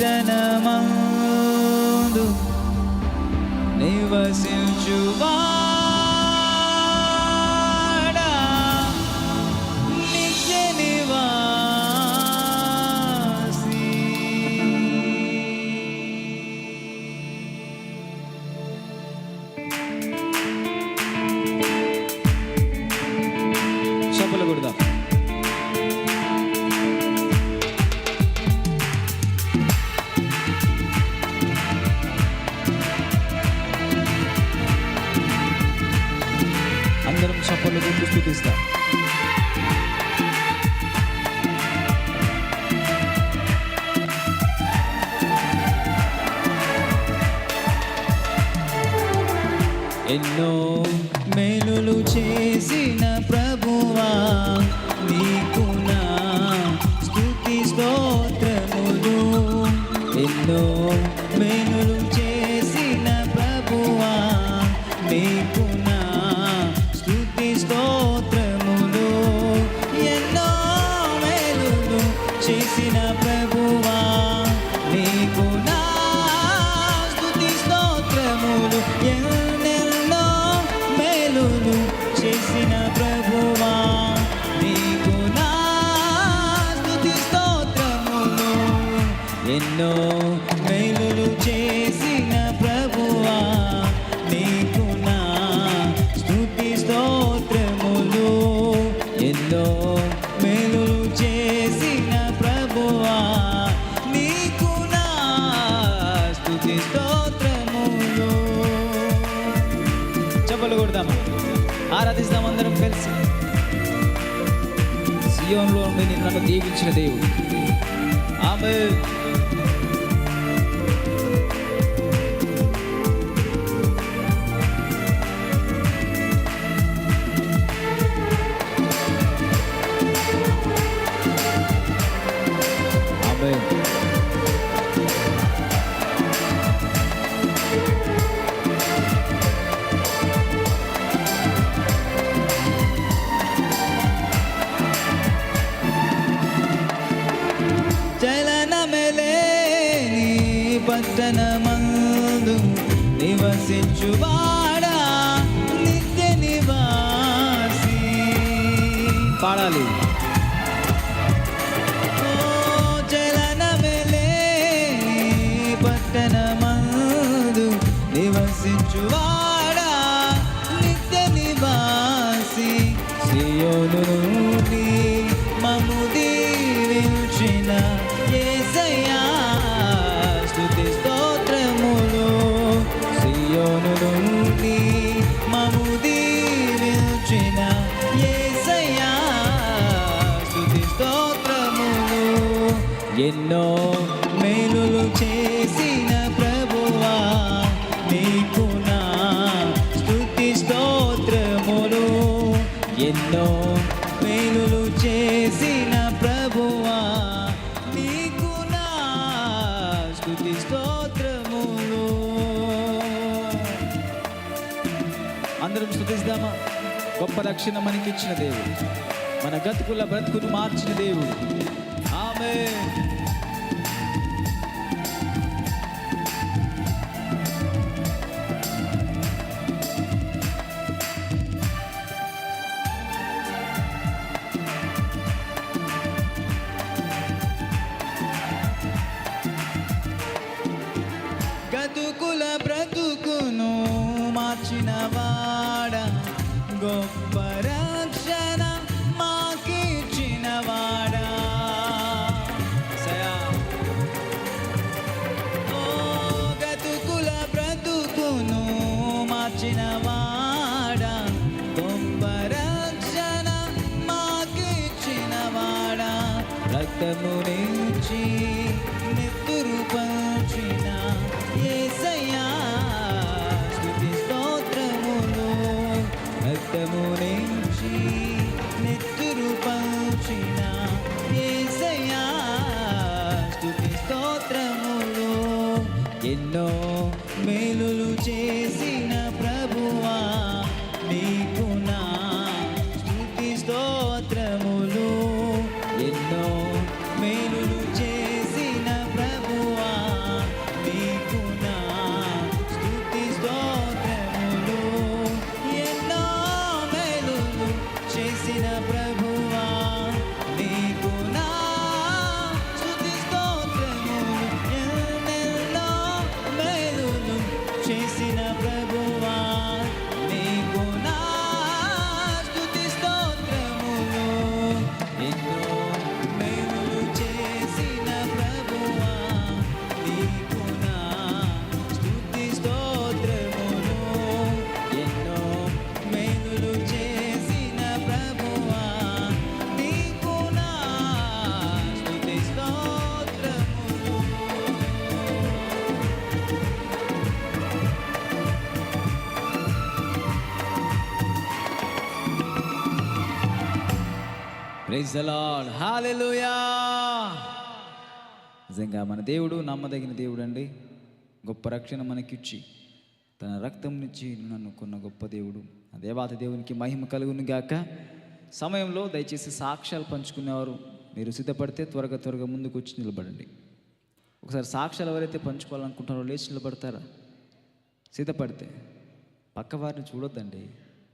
పట్టణమందు నివసించువా ఎన్నో మేలులు చేసిన ప్రభువా నీకు నా స్థుతి స్తోత్రములు. ఎన్నో మేలులు ఎన్నో మేలులు చేసిన ప్రభువా నీకు నా స్తుతి స్తోత్రములు. ఎన్నో మేలులు చేసిన ప్రభువా నీకు నా స్థుతి స్తోత్రములు. చెప్పలు కొడదామా? ఆరాధిస్తాం అందరం కలిసి. సియోన్లో ఉండి నిన్ను దీవించిన దేవుడు. ఆమె పట్టణమందు నివసించువాడా నిత్య నివాసి. పాడాలి. పట్టణమందు నివసించువాడా నిత్య నివాసి. సియోను ఎన్నో మేలులు చేసిన ప్రభువా నీకు నా స్థుతి స్తోత్రములు. ఎన్నో మేలులు చేసిన ప్రభువా నీకు నా స్థుతి స్తోత్రములు. అందరం స్థుతిస్తామా గొప్ప రక్షణ మనకిచ్చిన దేవుడు. మన గతుకుల బ్రతుకును మార్చిన దేవుడు. ఆమె మార్చిన గొప్పరా ఎన్నో మేలులు చేసి ప్రైజ్ అలాడ్ హాలెలుయా నిజంగా మన దేవుడు నమ్మదగిన దేవుడు అండి గొప్ప రక్షణ మనకిచ్చి తన రక్తం నుంచి నన్ను కొన్న గొప్ప దేవుడు. ఆ దేవాత దేవునికి మహిమ కలుగును గాక. సమయంలో దయచేసి సాక్ష్యాలు పంచుకునేవారు. మీరు సిద్ధపడితే త్వరగా త్వరగా ముందుకు వచ్చి నిలబడండి. ఒకసారి సాక్ష్యాలు ఎవరైతే పంచుకోవాలనుకుంటారో లేచి నిలబడతారా? సిద్ధపడితే పక్క వారిని చూడొద్దండి.